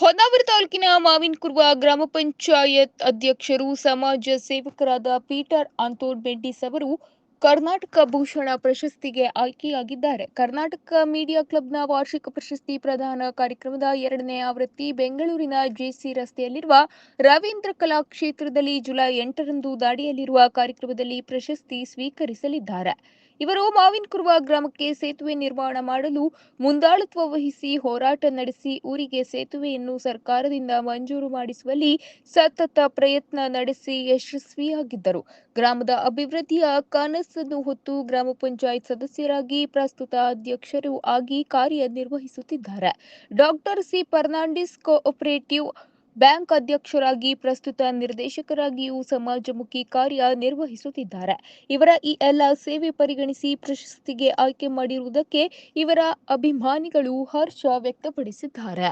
ಹೊನ್ನಾವರ ತಾಲೂಕಿನ ಮಾವಿನಕುರ್ವ ಗ್ರಾಮ ಪಂಚಾಯತ್ ಅಧ್ಯಕ್ಷರು ಸಮಾಜ ಸೇವಕರಾದ ಪೀಟರ್ ಆಂತೋಡ್ ಬೆಂಡಿಸ್ ಅವರು ಕರ್ನಾಟಕ ಭೂಷಣ ಪ್ರಶಸ್ತಿಗೆ ಆಯ್ಕೆಯಾಗಿದ್ದಾರೆ. ಕರ್ನಾಟಕ ಮೀಡಿಯಾ ಕ್ಲಬ್ನ ವಾರ್ಷಿಕ ಪ್ರಶಸ್ತಿ ಪ್ರದಾನ ಕಾರ್ಯಕ್ರಮದ ಎರಡನೇ ಆವೃತ್ತಿ ಬೆಂಗಳೂರಿನ ಜೆಸಿ ರಸ್ತೆಯಲ್ಲಿರುವ ರವೀಂದ್ರ ಕಲಾ ಕ್ಷೇತ್ರದಲ್ಲಿ ಜುಲೈ ಎಂಟರಂದು ದಾಡಿಯಲ್ಲಿರುವ ಕಾರ್ಯಕ್ರಮದಲ್ಲಿ ಪ್ರಶಸ್ತಿ ಸ್ವೀಕರಿಸಲಿದ್ದಾರೆ. ಇವರು ಮಾವಿನಕುರ್ವ ಗ್ರಾಮಕ್ಕೆ ಸೇತುವೆ ನಿರ್ಮಾಣ ಮಾಡಲು ಮುಂದಾಳತ್ವ ವಹಿಸಿ ಹೋರಾಟ ನಡೆಸಿ ಊರಿಗೆ ಸೇತುವೆಯನ್ನು ಸರ್ಕಾರದಿಂದ ಮಂಜೂರು ಮಾಡಿಸುವಲ್ಲಿ ಸತತ ಪ್ರಯತ್ನ ನಡೆಸಿ ಯಶಸ್ವಿಯಾಗಿದ್ದರು. ಗ್ರಾಮದ ಅಭಿವೃದ್ಧಿಯ ಕನಸನ್ನು ಹೊತ್ತು ಗ್ರಾಮ ಪಂಚಾಯತ್ ಸದಸ್ಯರಾಗಿ ಪ್ರಸ್ತುತ ಅಧ್ಯಕ್ಷರು ಆಗಿ ಕಾರ್ಯನಿರ್ವಹಿಸುತ್ತಿದ್ದಾರೆ. Doctor C Fernandes cooperative bank ಅಧ್ಯಕ್ಷರಾಗಿ ಪ್ರಸ್ತುತ ನಿರ್ದೇಶಕರಾಗಿಯೂ ಸಮಾಜಮುಖಿ ಕಾರ್ಯ ನಿರ್ವಹಿಸುತ್ತಿದ್ದಾರೆ ಇವರ ಈ ಎಲ್ಲ ಸೇವೆ ಪರಿಗಣಿಸಿ ಪ್ರಶಸ್ತಿಗೆ ಆಯ್ಕೆ ಮಾಡಿರುವುದಕ್ಕೆ ಇವರ ಅಭಿಮಾನಿಗಳು ಹರ್ಷ ವ್ಯಕ್ತಪಡಿಸಿದ್ದಾರೆ.